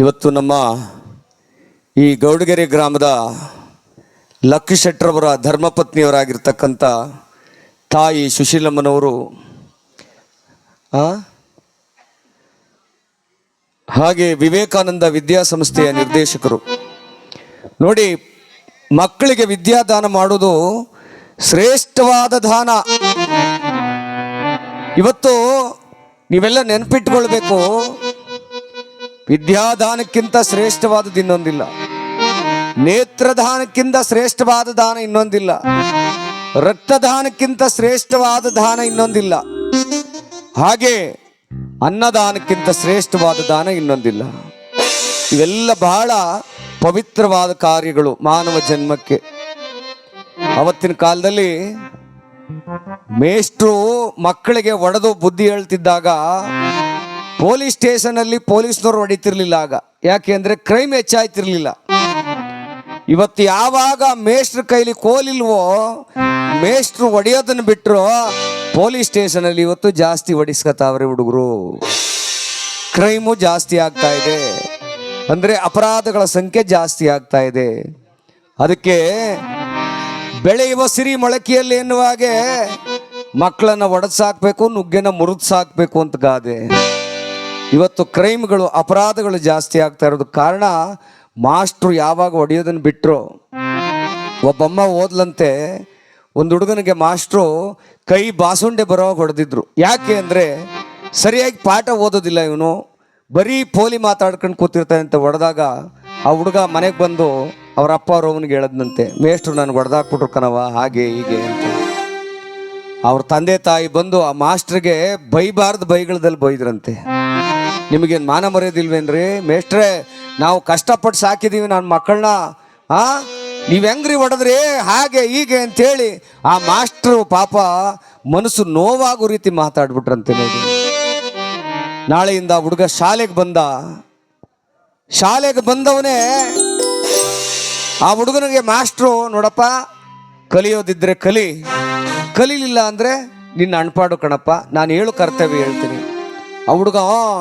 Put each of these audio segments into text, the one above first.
ಇವತ್ತು ನಮ್ಮ ಈ ಗೌಡಗೆರೆ ಗ್ರಾಮದ ಲಕ್ಕಿ ಶೆಟ್ರವರ ಧರ್ಮಪತ್ನಿಯವರಾಗಿರ್ತಕ್ಕಂಥ ತಾಯಿ ಸುಶೀಲಮ್ಮನವರು? ಹಾಗೆ ವಿವೇಕಾನಂದ ವಿದ್ಯಾಸಂಸ್ಥೆಯ ನಿರ್ದೇಶಕರು. ನೋಡಿ, ಮಕ್ಕಳಿಗೆ ವಿದ್ಯಾದಾನ ಮಾಡೋದು ಶ್ರೇಷ್ಠವಾದ ದಾನ. ಇವತ್ತು ನೀವೆಲ್ಲ ನೆನಪಿಟ್ಕೊಳ್ಬೇಕು. ವಿದ್ಯಾದಾನಕ್ಕಿಂತ ಶ್ರೇಷ್ಠವಾದದ್ದು ಇನ್ನೊಂದಿಲ್ಲ. ನೇತ್ರದಾನಕ್ಕಿಂತ ಶ್ರೇಷ್ಠವಾದ ದಾನ ಇನ್ನೊಂದಿಲ್ಲ. ರಕ್ತದಾನಕ್ಕಿಂತ ಶ್ರೇಷ್ಠವಾದ ದಾನ ಇನ್ನೊಂದಿಲ್ಲ. ಹಾಗೆ ಅನ್ನದಾನಕ್ಕಿಂತ ಶ್ರೇಷ್ಠವಾದ ದಾನ ಇನ್ನೊಂದಿಲ್ಲ. ಇವೆಲ್ಲ ಬಹಳ ಪವಿತ್ರವಾದ ಕಾರ್ಯಗಳು ಮಾನವ ಜನ್ಮಕ್ಕೆ. ಅವತ್ತಿನ ಕಾಲದಲ್ಲಿ ಮೇಷ್ಟ್ರು ಮಕ್ಕಳಿಗೆ ಒಡೆದು ಬುದ್ಧಿ ಹೇಳ್ತಿದ್ದಾಗ ಪೊಲೀಸ್ ಸ್ಟೇಷನಲ್ಲಿ ಪೊಲೀಸ್ನವ್ರು ಹೊಡಿತಿರ್ಲಿಲ್ಲ ಆಗ. ಯಾಕೆ ಅಂದ್ರೆ ಕ್ರೈಮ್ ಹೆಚ್ಚಾಯ್ತಿರ್ಲಿಲ್ಲ. ಇವತ್ತು ಯಾವಾಗ ಮೇಷ್ಟ್ರ ಕೈಲಿ ಕೋಲಿಲ್ವೋ, ಮೇಷ್ಟ್ರು ಹೊಡೆಯೋದನ್ನ ಬಿಟ್ಟರು ಪೊಲೀಸ್ ಸ್ಟೇಷನಲ್ಲಿ ಇವತ್ತು ಜಾಸ್ತಿ ಹೊಡಿಸ್ಕತಾವ್ರೆ ಹುಡುಗರು. ಕ್ರೈಮು ಜಾಸ್ತಿ ಆಗ್ತಾ ಇದೆ. ಅಂದ್ರೆ ಅಪರಾಧಗಳ ಸಂಖ್ಯೆ ಜಾಸ್ತಿ ಆಗ್ತಾ ಇದೆ. ಅದಕ್ಕೆ ಬೆಳೆಯುವ ಸಿರಿ ಮೊಳಕೆಯಲ್ಲಿ ಎನ್ನುವ ಹಾಗೆ ಮಕ್ಕಳನ್ನ ಒಡೆದು ಸಾಕ್ಬೇಕು ನುಗ್ಗೆನ ಮುರಿದು ಸಾಕ್ಬೇಕು ಅಂತ ಗಾದೆ. ಇವತ್ತು ಕ್ರೈಮ್ಗಳು, ಅಪರಾಧಗಳು ಜಾಸ್ತಿ ಆಗ್ತಾ ಇರೋದು ಕಾರಣ ಮಾಸ್ಟ್ರು ಯಾವಾಗ ಹೊಡೆಯೋದನ್ನು ಬಿಟ್ಟರು ಒಬ್ಬಮ್ಮ ಓದ್ಲಂತೆ ಒಂದು ಹುಡುಗನಿಗೆ ಮಾಸ್ಟ್ರು ಕೈ ಬಾಸುಂಡೆ ಬರೋವಾಗ ಹೊಡೆದಿದ್ರು. ಯಾಕೆ ಅಂದರೆ ಸರಿಯಾಗಿ ಪಾಠ ಓದೋದಿಲ್ಲ ಇವನು. ಬರೀ ಪೋಲಿ ಮಾತಾಡ್ಕೊಂಡು ಕೂತಿರ್ತಾನೆ ಅಂತ ಹೊಡೆದಾಗ ಆ ಹುಡುಗ ಮನೆಗೆ ಬಂದು ಅವರ ಅಪ್ಪ ಅವ್ರ ಅವನಿಗೆ ಹೇಳದ್ನಂತೆ ಮೇಷ್ಟ್ರು ನನಗೆ ಹೊಡೆದಾಕ್ಬಿಟ್ರು ಕಣವ ಹಾಗೆ, ಹೀಗೆ ಅಂತ. ಅವ್ರ ತಂದೆ ತಾಯಿ ಬಂದು ಆ ಮಾಸ್ಟ್ರಿಗೆ ಬೈಬಾರ್ದು ಬೈಗಳದಲ್ಲಿ ಬೈದ್ರಂತೆ. ನಿಮಗೇನು ಮಾನ ಮರೆಯೋದಿಲ್ವೇನ್ರಿ? ಮೇಷ್ಟ್ರೆ, ನಾವು ಕಷ್ಟಪಟ್ಟು ಸಾಕಿದ್ದೀವಿ ನನ್ನ ಮಕ್ಕಳನ್ನ ಆ? ನೀವು ಹೆಂಗ್ರಿ ಹೊಡೆದ್ರಿ? ಹಾಗೆ, ಹೀಗೆ ಅಂತೇಳಿ ಆ ಮಾಸ್ಟ್ರು ಪಾಪ ಮನಸ್ಸು ನೋವಾಗೋ ರೀತಿ ಮಾತಾಡ್ಬಿಟ್ರಂತೆ ನೋಡಿ. ನಾಳೆಯಿಂದ ಹುಡುಗ ಶಾಲೆಗೆ ಬಂದ. ಶಾಲೆಗೆ ಬಂದವನೇ ಆ ಹುಡುಗನಿಗೆ ಮಾಸ್ಟ್ರು ನೋಡಪ್ಪ, ಕಲಿಯೋದಿದ್ರೆ ಕಲಿ. ಕಲೀಲಿಲ್ಲ ಅಂದರೆ ನಿನ್ನ ಅಣ್ಪಾಡು ಕಣಪ್ಪ, ನಾನು ಹೇಳು ಕರ್ತವ್ಯ ಹೇಳ್ತೀನಿ. ಆ ಹುಡುಗ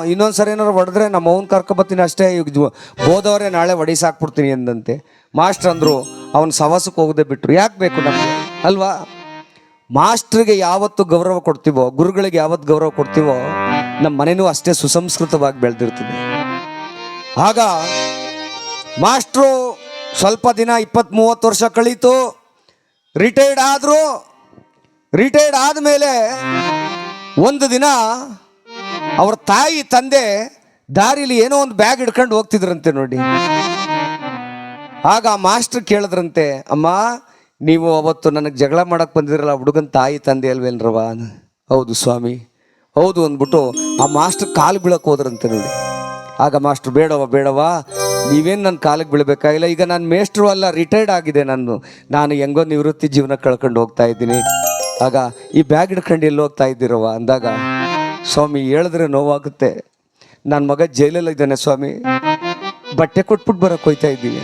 ಇನ್ನೊಂದ್ಸರಿ ಏನಾರು ಹೊಡೆದ್ರೆ ನಮ್ಮ ಅವ್ನ ಕರ್ಕೊಬತ್ತೀನಿ ಅಷ್ಟೇ. ಜು- ಹೋದವರೇ ನಾಳೆ ಹೊಡಿಸಾಕ್ಬಿಡ್ತೀನಿ ಎಂದಂತೆ ಮಾಸ್ಟ್ರ್ ಅಂದರು, ಅವನ ಸವಾಸಕ್ಕೆ ಹೋಗದೆ ಬಿಟ್ರು. ಯಾಕೆ ಬೇಕು ನಮಗೆ? ಅಲ್ವಾ? ಮಾಸ್ಟ್ರಿಗೆ ಯಾವತ್ತು ಗೌರವ ಕೊಡ್ತೀವೋ, ಗುರುಗಳಿಗೆ ಯಾವತ್ತು ಗೌರವ ಕೊಡ್ತೀವೋ ನಮ್ಮ ಮನೆಯೂ ಅಷ್ಟೇ ಸುಸಂಸ್ಕೃತವಾಗಿ ಬೆಳೆದಿರ್ತೀನಿ ಆಗ ಮಾಸ್ಟ್ರು ಸ್ವಲ್ಪ ದಿನ ಇಪ್ಪತ್ತ್ ಮೂವತ್ತು ವರ್ಷ ಕಳೀತು. ರಿಟೈರ್ಡ್ ಆದರು, ರಿಟೈರ್ಡ್ ಆದಮೇಲೆ ಒಂದು ದಿನ ಅವ್ರ ತಾಯಿ ತಂದೆ ದಾರಿಲಿ ಏನೋ ಒಂದು ಬ್ಯಾಗ್ ಹಿಡ್ಕೊಂಡು ಹೋಗ್ತಿದ್ರಂತೆ ನೋಡಿ. ಆಗ ಆ ಮಾಸ್ಟರ್ ಕೇಳಿದ್ರಂತೆ, ಅಮ್ಮ, ನೀವು ಅವತ್ತು ನನಗೆ ಜಗಳ ಮಾಡಕ್ಕೆ ಬಂದಿರಲ್ಲ ಹುಡುಗನ ತಾಯಿ ತಂದೆ ಅಲ್ವೇನ್ರವ ಹೌದು ಸ್ವಾಮಿ, ಹೌದು ಅಂದ್ಬಿಟ್ಟು ಆ ಮಾಸ್ಟರ್ ಕಾಲು ಬೀಳಕ್ಕೆ ಹೋದ್ರಂತೆ ನೋಡಿ. ಆಗ ಮಾಸ್ಟರ್ ಬೇಡವ ಬೇಡವ ನೀವೇನು ನನ್ನ ಕಾಲಿಗೆ ಬೀಳಬೇಕಾಗಿಲ್ಲ ಈಗ ನಾನು ಮೇಸ್ಟ್ರು ಅಲ್ಲ ರಿಟೈರ್ಡ್ ಆಗಿದೆ ನಾನು. ನಾನು ಹೆಂಗೋ ನಿವೃತ್ತಿ ಜೀವನ ಕಳ್ಕೊಂಡು ಹೋಗ್ತಾ ಇದ್ದೀನಿ. ಆಗ ಈ ಬ್ಯಾಗ್ ಹಿಡ್ಕೊಂಡು ಎಲ್ಲಿ ಹೋಗ್ತಾ ಇದ್ದೀರವ ಅಂದಾಗ ಸ್ವಾಮಿ, ಹೇಳಿದ್ರೆ ನೋವಾಗುತ್ತೆ. ನನ್ನ ಮಗ ಜೈಲಲ್ಲಿದ್ದಾನೆ ಸ್ವಾಮಿ. ಬಟ್ಟೆ ಕೊಟ್ಬಿಟ್ಟು ಬರೋಕ್ಕೆ ಹೋಯ್ತಾ ಇದ್ದೀನಿ.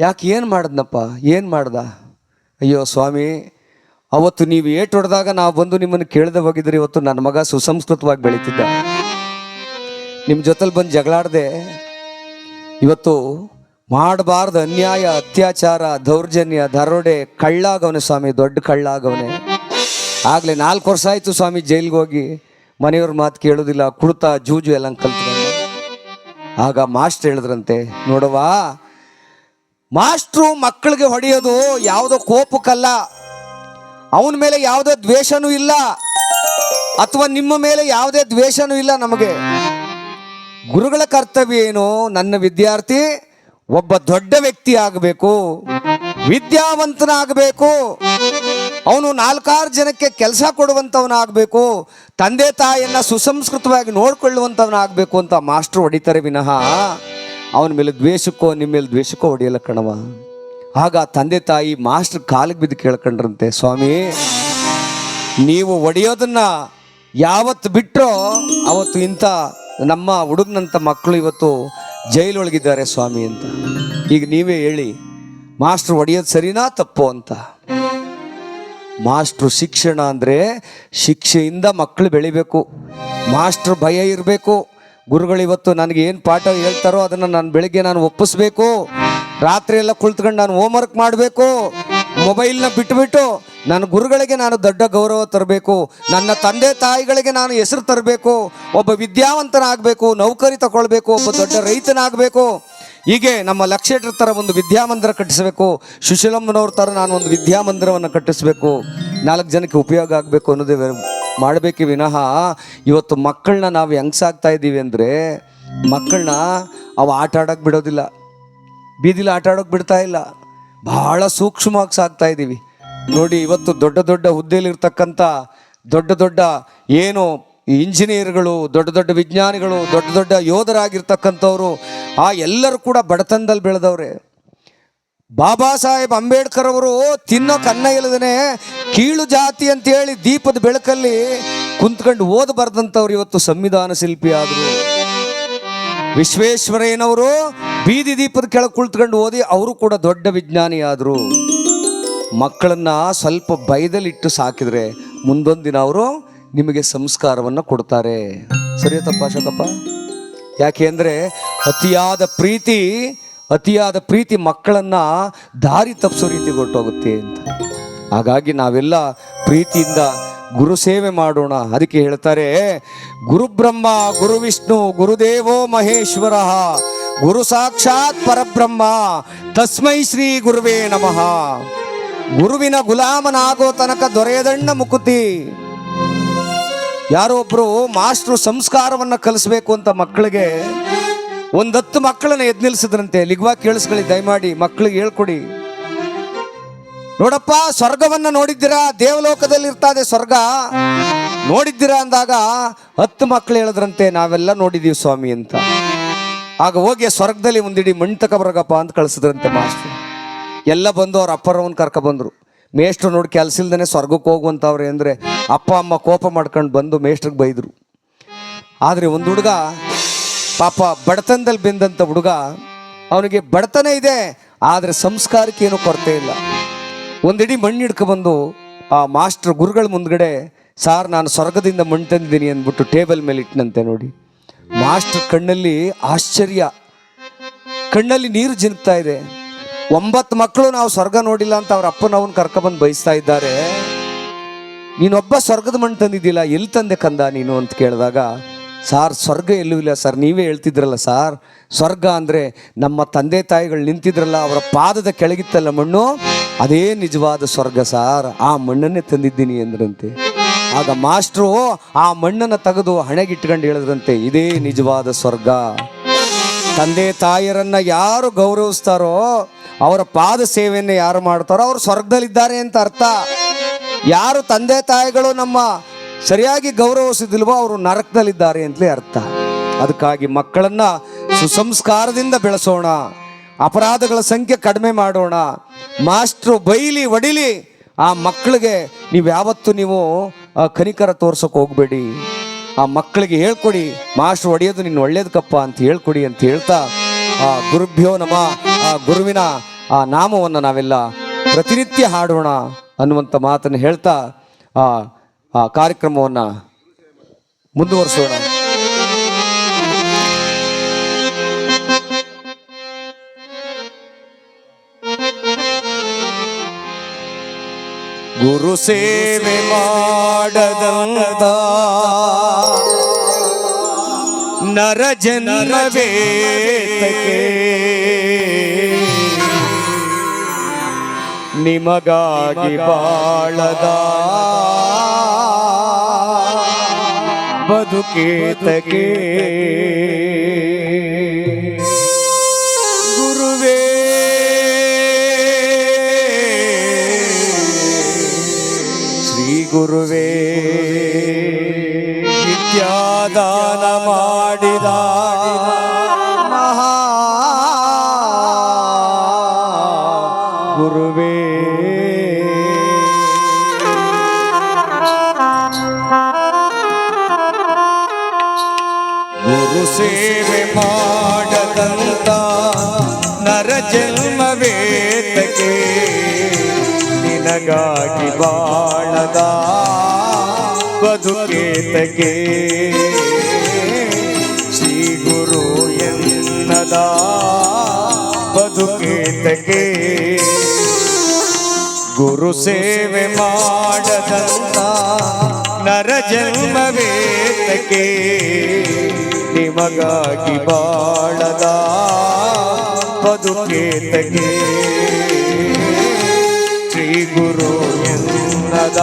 ಯಾಕೆ ಏನು ಮಾಡಿದ್ನಪ್ಪ? ಏನು ಮಾಡ್ದ? ಅಯ್ಯೋ ಸ್ವಾಮಿ, ಅವತ್ತು ನೀವು ಏಟು ಹೊಡೆದಾಗ ನಾವು ಬಂದು ನಿಮ್ಮನ್ನು ಕೇಳದೆ ಹೋಗಿದ್ರೆ. ಇವತ್ತು ನನ್ನ ಮಗ ಸುಸಂಸ್ಕೃತವಾಗಿ ಬೆಳೀತಿದ್ದ. ನಿಮ್ಮ ಜೊತೆಲಿ ಬಂದು ಜಗಳಾಡ್ದೆ. ಇವತ್ತು ಮಾಡಬಾರ್ದು ಅನ್ಯಾಯ, ಅತ್ಯಾಚಾರ, ದೌರ್ಜನ್ಯ, ದರೋಡೆ, ಕಳ್ಳಾಗವನೆ ಸ್ವಾಮಿ, ದೊಡ್ಡ ಕಳ್ಳಾಗವನೆ. ಆಗಲೇ ನಾಲ್ಕು ವರ್ಷ ಆಯಿತು ಸ್ವಾಮಿ ಜೈಲಿಗೆ ಹೋಗಿ. ಮನೆಯವ್ರ ಮಾತು ಕೇಳೋದಿಲ್ಲ, ಕುಡ್ತ ಜೂಜು ಎಲ್ಲ ಕಲ್ತ್ಕೊಂಡು. ಆಗ ಮಾಸ್ಟರ್ ಹೇಳಿದ್ರಂತೆ ನೋಡವಾ ಮಾಸ್ಟ್ರು ಮಕ್ಕಳಿಗೆ ಹೊಡೆಯೋದು ಯಾವುದೋ ಕೋಪಕ್ಕಲ್ಲ. ಅವನ ಮೇಲೆ ಯಾವುದೇ ದ್ವೇಷನೂ ಇಲ್ಲ. ಅಥವಾ ನಿಮ್ಮ ಮೇಲೆ ಯಾವುದೇ ದ್ವೇಷನೂ ಇಲ್ಲ ನಮಗೆ. ಗುರುಗಳ ಕರ್ತವ್ಯ ಏನು? ನನ್ನ ವಿದ್ಯಾರ್ಥಿ, ಒಬ್ಬ ದೊಡ್ಡ ವ್ಯಕ್ತಿ ಆಗಬೇಕು, ವಿದ್ಯಾವಂತನಾಗಬೇಕು. ಅವನು ನಾಲ್ಕಾರು ಜನಕ್ಕೆ ಕೆಲಸ ಕೊಡುವಂಥವನಾಗಬೇಕು, ತಂದೆ ತಾಯಿಯನ್ನ ಸುಸಂಸ್ಕೃತವಾಗಿ ನೋಡ್ಕೊಳ್ಳುವಂಥವನಾಗಬೇಕು ಅಂತ ಮಾಸ್ಟ್ರು ಹೊಡಿತಾರೆ ವಿನಃ. ಅವನ ಮೇಲೆ ದ್ವೇಷಕ್ಕೋ ನಿಮ್ಮ ಮೇಲೆ ದ್ವೇಷಕ್ಕೋ ಹೊಡೆಯಲ್ಲ ಕಣವ. ಆಗ ತಂದೆ ತಾಯಿ ಮಾಸ್ಟರ್ ಕಾಲಿಗೆ ಬಿದ್ದು ಕೇಳ್ಕೊಂಡ್ರಂತೆ, ಸ್ವಾಮಿ, ನೀವು ಒಡೆಯೋದನ್ನ ಯಾವತ್ತು ಬಿಟ್ಟರೋ ಅವತ್ತು ಇಂಥ ನಮ್ಮ ಹುಡುಗನಂಥ ಮಕ್ಕಳು ಇವತ್ತು ಜೈಲೊಳಗಿದ್ದಾರೆ ಸ್ವಾಮಿ ಅಂತ. ಈಗ ನೀವೇ ಹೇಳಿ, ಮಾಸ್ಟರ್ ಒಡೆಯೋದು ಸರಿನಾ ತಪ್ಪು ಅಂತ. ಮಾಸ್ಟ್ರು ಶಿಕ್ಷಣ ಅಂದರೆ ಶಿಕ್ಷೆಯಿಂದ ಮಕ್ಕಳು ಬೆಳಿಬೇಕು. ಮಾಸ್ಟ್ರ್ ಭಯ ಇರಬೇಕು. ಗುರುಗಳು ಇವತ್ತು ನನಗೆ ಏನು ಪಾಠ ಹೇಳ್ತಾರೋ ಅದನ್ನು ನಾನು ಬೆಳಿಗ್ಗೆ ನಾನು ಒಪ್ಪಿಸ್ಬೇಕು. ರಾತ್ರಿ ಎಲ್ಲ ಕುಳಿತುಕೊಂಡು ನಾನು ಹೋಮ್ವರ್ಕ್ ಮಾಡಬೇಕು. ಮೊಬೈಲ್ನ ಬಿಟ್ಟುಬಿಟ್ಟು ನನ್ನ ಗುರುಗಳಿಗೆ ನಾನು ದೊಡ್ಡ ಗೌರವ ತರಬೇಕು. ನನ್ನ ತಂದೆ ತಾಯಿಗಳಿಗೆ ನಾನು ಹೆಸರು ತರಬೇಕು. ಒಬ್ಬ ವಿದ್ಯಾವಂತನಾಗಬೇಕು, ನೌಕರಿ ತಗೊಳ್ಬೇಕು, ಒಬ್ಬ ದೊಡ್ಡ ರೈತನಾಗಬೇಕು. ಹೀಗೆ ನಮ್ಮ ಲಕ್ಷೇಟರ ಥರ ಒಂದು ವಿದ್ಯಾಮಂದಿರ ಕಟ್ಟಿಸಬೇಕು. ಸುಶೀಲಮ್ಮನವ್ರ ಥರ ನಾನು ಒಂದು ವಿದ್ಯಾಮಂದಿರವನ್ನು ಕಟ್ಟಿಸಬೇಕು. ನಾಲ್ಕು ಜನಕ್ಕೆ ಉಪಯೋಗ ಆಗಬೇಕು ಅನ್ನೋದೇ ಮಾಡಬೇಕು ವಿನಃ ಇವತ್ತು ಮಕ್ಕಳನ್ನ ನಾವು ಹೆಂಗೆ ಸಾಕ್ತಾ ಇದ್ದೀವಿ ಅಂದರೆ ಮಕ್ಕಳನ್ನ ಅವು ಆಟ ಆಡೋಕೆ ಬಿಡೋದಿಲ್ಲ. ಬೀದಿಲಿ ಆಟ ಆಡೋಕೆ ಬಿಡ್ತಾ ಇಲ್ಲ. ಬಹಳ ಸೂಕ್ಷ್ಮವಾಗಿ ಸಾಕ್ತಾ ಇದ್ದೀವಿ. ನೋಡಿ ಇವತ್ತು ದೊಡ್ಡ ದೊಡ್ಡ ಹುದ್ದೆಯಲ್ಲಿರ್ತಕ್ಕಂಥ ದೊಡ್ಡ ದೊಡ್ಡ ಏನು ಇಂಜಿನಿಯರ್ಗಳು, ದೊಡ್ಡ ದೊಡ್ಡ ವಿಜ್ಞಾನಿಗಳು, ದೊಡ್ಡ ದೊಡ್ಡ ಯೋಧರಾಗಿರ್ತಕ್ಕಂಥವ್ರು, ಆ ಎಲ್ಲರೂ ಕೂಡ ಬಡತನದಲ್ಲಿ ಬೆಳೆದವ್ರೆ. ಬಾಬಾ ಸಾಹೇಬ್ ಅಂಬೇಡ್ಕರ್ ಅವರು ತಿನ್ನೋ ಕನ್ನ ಇಲ್ಲದೇ ಕೀಳು ಜಾತಿ ಅಂತೇಳಿ ದೀಪದ ಬೆಳಕಲ್ಲಿ ಕುಂತ್ಕೊಂಡು ಓದಬಾರ್ದಂಥವ್ರು ಇವತ್ತು ಸಂವಿಧಾನ ಶಿಲ್ಪಿ ಆದರು. ವಿಶ್ವೇಶ್ವರಯ್ಯನವರು ಬೀದಿ ದೀಪದ ಕೆಳಗೆ ಕುಳಿತುಕೊಂಡು ಓದಿ ಅವರು ಕೂಡ ದೊಡ್ಡ ವಿಜ್ಞಾನಿ ಆದರು. ಮಕ್ಕಳನ್ನ ಸ್ವಲ್ಪ ಬೈದಲ್ಲಿಟ್ಟು ಸಾಕಿದ್ರೆ ಮುಂದೊಂದು ದಿನ ಅವರು ನಿಮಗೆ ಸಂಸ್ಕಾರವನ್ನು ಕೊಡ್ತಾರೆ. ಸರಿಯ ತಪ್ಪ ಶಾಂತಪ್ಪ ಯಾಕೆ ಅಂದರೆ ಅತಿಯಾದ ಪ್ರೀತಿ ಅತಿಯಾದ ಪ್ರೀತಿ ಮಕ್ಕಳನ್ನು ದಾರಿ ತಪ್ಪಿಸೋ ರೀತಿ ಹೊರಟೋಗುತ್ತೆ ಅಂತ. ಹಾಗಾಗಿ ನಾವೆಲ್ಲ ಪ್ರೀತಿಯಿಂದ ಗುರು ಸೇವೆ ಮಾಡೋಣ. ಅದಕ್ಕೆ ಹೇಳ್ತಾರೆ, ಗುರುಬ್ರಹ್ಮ, ಗುರು ವಿಷ್ಣು, ಗುರುದೇವೋ ಮಹೇಶ್ವರ, ಗುರು ಸಾಕ್ಷಾತ್ ಪರಬ್ರಹ್ಮ, ತಸ್ಮೈ ಶ್ರೀ ಗುರುವೇ ನಮಃ. ಗುರುವಿನ ಗುಲಾಮನಾಗೋ ತನಕ ದೊರೆಯದಣ್ಣ ಮುಕುತಿ. ಯಾರೋ ಒಬ್ರು ಮಾಸ್ಟ್ರು ಸಂಸ್ಕಾರವನ್ನ ಕಲಿಸ್ಬೇಕು ಅಂತ ಮಕ್ಕಳಿಗೆ ಒಂದತ್ತು ಮಕ್ಕಳನ್ನ ಎದ್ ನಿಲ್ಸಿದ್ರಂತೆ. ಲಿಗ್ವಾ ಕೇಳಿಸ್ಕೊಳ್ಳಿ, ದಯಮಾಡಿ ಮಕ್ಕಳಿಗೆ ಹೇಳ್ಕೊಡಿ. ನೋಡಪ್ಪ, ಸ್ವರ್ಗವನ್ನ ನೋಡಿದ್ದೀರಾ? ದೇವಲೋಕದಲ್ಲಿ ಇರ್ತಾದೆ ಸ್ವರ್ಗ. ನೋಡಿದ್ದೀರಾ ಅಂದಾಗ ಹತ್ತು ಮಕ್ಕಳು ಹೇಳಿದ್ರಂತೆ, ನಾವೆಲ್ಲ ನೋಡಿದೀವಿ ಸ್ವಾಮಿ ಅಂತ. ಆಗ ಹೋಗಿ ಸ್ವರ್ಗದಲ್ಲಿ ಒಂದಿಡಿ ಮಣ್ತಕ ಬರಗಪ್ಪ ಅಂತ ಕಳಿಸಿದ್ರಂತೆ ಮಾಸ್ಟ್ರು. ಎಲ್ಲ ಬಂದು ಅವ್ರ ಅಪ್ಪರವನ್ನ ಕರ್ಕ ಬಂದ್ರು. ಮೇಷ್ಟ್ರು ನೋಡಿ ಕೆಲಸ ಇಲ್ದೇ ಸ್ವರ್ಗಕ್ಕೆ ಹೋಗುವಂಥವ್ರೆ ಅಂದರೆ ಅಪ್ಪ, ಅಮ್ಮ ಕೋಪ ಮಾಡ್ಕೊಂಡು ಬಂದು ಮೇಷ್ಟ್ರಿಗೆ ಬೈದರು. ಆದರೆ ಒಂದು ಹುಡುಗ ಪಾಪ ಬಡತನದಲ್ಲಿ ಬೆಂದಂಥ ಹುಡುಗ ಅವನಿಗೆ ಬಡತನ ಇದೆ, ಆದರೆ ಸಂಸ್ಕಾರಕ್ಕೇನು ಕೊರತೆ ಇಲ್ಲ. ಒಂದಿಡಿ ಮಣ್ಣು ಹಿಡ್ಕೊಬಂದು ಆ ಮಾಸ್ಟರ್ ಗುರುಗಳ ಮುಂದ್ಗಡೆ, ಸಾರ್, ನಾನು ಸ್ವರ್ಗದಿಂದ ಮಣ್ಣು ತಂದಿದ್ದೀನಿ ಅಂದ್ಬಿಟ್ಟು ಟೇಬಲ್ ಮೇಲೆ ಇಟ್ಟನಂತೆ ನೋಡಿ. ಮಾಸ್ಟರ್ ಕಣ್ಣಲ್ಲಿ ಆಶ್ಚರ್ಯ. ಕಣ್ಣಲ್ಲಿ ನೀರು ಜಿನುಗ್ತಾ ಇದೆ. ಒಂಬತ್ತು ಮಕ್ಕಳು ನಾವು ಸ್ವರ್ಗ ನೋಡಿಲ್ಲ ಅಂತ ಅವ್ರ ಅಪ್ಪನವನ್ ಕರ್ಕೊಬಂದು ಬಯಸ್ತಾ ಇದ್ದಾರೆ. ನೀನೊಬ್ಬ ಸ್ವರ್ಗದ ಮಣ್ಣು ತಂದಿದ್ದಿಲ್ಲ ಎಲ್ಲಿ ತಂದೆ ಕಂದ ನೀನು ಅಂತ ಕೇಳಿದಾಗ, ಸಾರ್, ಸ್ವರ್ಗ ಎಲ್ಲೂ ಇಲ್ಲ ಸರ್, ನೀವೇ ಹೇಳ್ತಿದ್ರಲ್ಲ ಸಾರ್, ಸ್ವರ್ಗ ಅಂದರೆ ನಮ್ಮ ತಂದೆ ತಾಯಿಗಳು ನಿಂತಿದ್ರಲ್ಲ, ಅವರ ಪಾದದ ಕೆಳಗಿತ್ತಲ್ಲ ಮಣ್ಣು? ಅದೇ ನಿಜವಾದ ಸ್ವರ್ಗ ಸಾರ್, ಆ ಮಣ್ಣನ್ನೇ ತಂದಿದ್ದೀನಿ ಅಂದ್ರಂತೆ. ಆಗ ಮಾಸ್ಟ್ರು ಆ ಮಣ್ಣನ್ನು ತೆಗೆದು ಹಣೆಗಿಟ್ಕೊಂಡು ಹೇಳಿದ್ರಂತೆ, ಇದೇ ನಿಜವಾದ ಸ್ವರ್ಗ. ತಂದೆ ತಾಯಿಯರನ್ನ ಯಾರು ಗೌರವಿಸ್ತಾರೋ ಅವರ ಪಾದ ಸೇವೆಯನ್ನು ಯಾರು ಮಾಡ್ತಾರೋ ಅವರು ಸ್ವರ್ಗದಲ್ಲಿದ್ದಾರೆ ಅಂತ ಅರ್ಥ. ಯಾರು ತಂದೆ ತಾಯಿಗಳು ನಮ್ಮ ಸರಿಯಾಗಿ ಗೌರವಿಸಿದಿಲ್ವೋ ಅವರು ನರಕದಲ್ಲಿದ್ದಾರೆ ಅಂತಲೇ ಅರ್ಥ. ಅದಕ್ಕಾಗಿ ಮಕ್ಕಳನ್ನ ಸುಸಂಸ್ಕಾರದಿಂದ ಬೆಳೆಸೋಣ, ಅಪರಾಧಗಳ ಸಂಖ್ಯೆ ಕಡಿಮೆ ಮಾಡೋಣ, ಮಾಸ್ಟ್ರು ಬೈಲಿ ಒಡಿಲಿ, ಆ ಮಕ್ಕಳಿಗೆ ನೀವು ಯಾವತ್ತು ನೀವು ಕನಿಕರ ತೋರ್ಸೋಕೆ ಹೋಗಬೇಡಿ. ಆ ಮಕ್ಕಳಿಗೆ ಹೇಳ್ಕೊಡಿ, ಮಾಸ್ಟ್ರು ಒಡೆಯೋದು ನಿನ್ನ ಒಳ್ಳೇದಕ್ಕಪ್ಪ ಅಂತ ಹೇಳ್ಕೊಡಿ ಅಂತ ಹೇಳ್ತಾ, ಆ ಗುರುಭ್ಯೋ ನಮ. ಆ ಗುರುವಿನ ಆ ನಾಮವನ್ನು ನಾವೆಲ್ಲ ಪ್ರತಿನಿತ್ಯ ಹಾಡೋಣ ಅನ್ನುವಂಥ ಮಾತನ್ನು ಹೇಳ್ತಾ ಆ ಆ ಕಾರ್ಯಕ್ರಮವನ್ನು ಮುಂದುವರಿಸೋಣ. ಗುರು ಸೇವೆ ಮಾಡದಂದ ನರ ಜನರವೇತಕ್ಕೆ ನಿಮಗಾಗಿ ಬಾಳದ ಬದುಕೇತಕ್ಕೆ ನಿನಗಾಗಿ ಬಾಳದ ಬದುಕೇತಗೆ ಶ್ರೀ ಗುರು ಎನ್ನದ ಬದುಕೇತಗೆ ಗುರು ಸೇವೆ ಮಾಡದಂತ ನರ ಜನ್ಮವೇತಕ್ಕೆ ನಿಮಗಾಗಿ ಬಾಳದ ಬದುಕೇತಕ್ಕೆ ಶ್ರೀ ಗುರು ಎಂದದ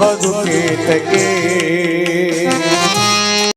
ಬದುಕೇತಕ್ಕೆ